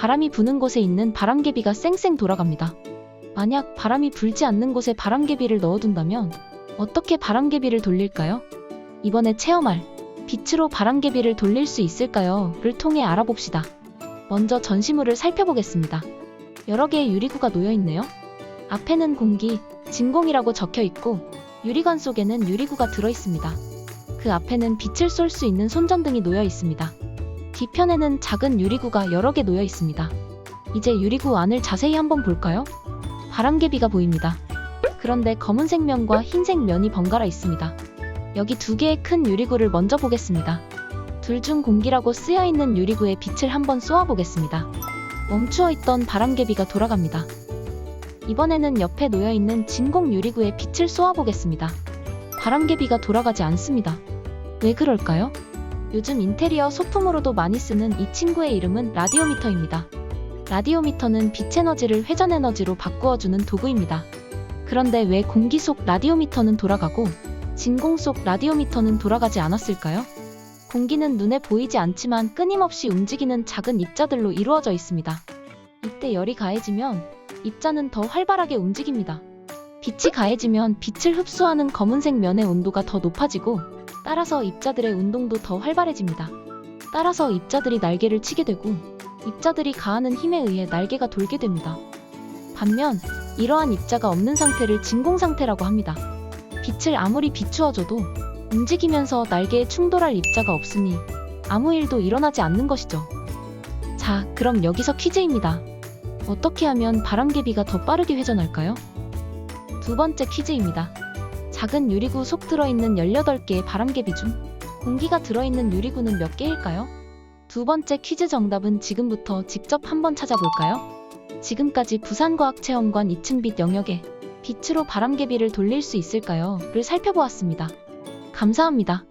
바람이 부는 곳에 있는 바람개비가 쌩쌩 돌아갑니다. 만약 바람이 불지 않는 곳에 바람개비를 넣어둔다면 어떻게 바람개비를 돌릴까요? 이번에 체험할 빛으로 바람개비를 돌릴 수 있을까요?를 통해 알아봅시다. 먼저 전시물을 살펴보겠습니다. 여러 개의 유리구가 놓여 있네요. 앞에는 공기, 진공이라고 적혀 있고 유리관 속에는 유리구가 들어 있습니다. 그 앞에는 빛을 쏠 수 있는 손전등이 놓여 있습니다. 뒤편에는 작은 유리구가 여러 개 놓여 있습니다. 이제 유리구 안을 자세히 한번 볼까요? 바람개비가 보입니다. 그런데 검은색 면과 흰색 면이 번갈아 있습니다. 여기 두 개의 큰 유리구를 먼저 보겠습니다. 둘 중 공기라고 쓰여 있는 유리구에 빛을 한번 쏘아 보겠습니다. 멈추어 있던 바람개비가 돌아갑니다. 이번에는 옆에 놓여 있는 진공 유리구에 빛을 쏘아 보겠습니다. 바람개비가 돌아가지 않습니다. 왜 그럴까요? 요즘 인테리어 소품으로도 많이 쓰는 이 친구의 이름은 라디오미터입니다. 라디오미터는 빛 에너지를 회전 에너지로 바꾸어주는 도구입니다. 그런데 왜 공기 속 라디오미터는 돌아가고 진공 속 라디오미터는 돌아가지 않았을까요? 공기는 눈에 보이지 않지만 끊임없이 움직이는 작은 입자들로 이루어져 있습니다. 이때 열이 가해지면 입자는 더 활발하게 움직입니다. 빛이 가해지면 빛을 흡수하는 검은색 면의 온도가 더 높아지고 따라서 입자들의 운동도 더 활발해집니다. 따라서 입자들이 날개를 치게 되고 입자들이 가하는 힘에 의해 날개가 돌게 됩니다. 반면 이러한 입자가 없는 상태를 진공 상태라고 합니다. 빛을 아무리 비추어줘도 움직이면서 날개에 충돌할 입자가 없으니 아무 일도 일어나지 않는 것이죠. 자, 그럼 여기서 퀴즈입니다. 어떻게 하면 바람개비가 더 빠르게 회전할까요? 두 번째 퀴즈입니다. 작은 유리구 속 들어있는 18개의 바람개비 중 공기가 들어있는 유리구는 몇 개일까요? 두 번째 퀴즈 정답은 지금부터 직접 한번 찾아볼까요? 지금까지 부산과학체험관 2층 빛 영역에 빛으로 바람개비를 돌릴 수 있을까요? 를 살펴보았습니다. 감사합니다.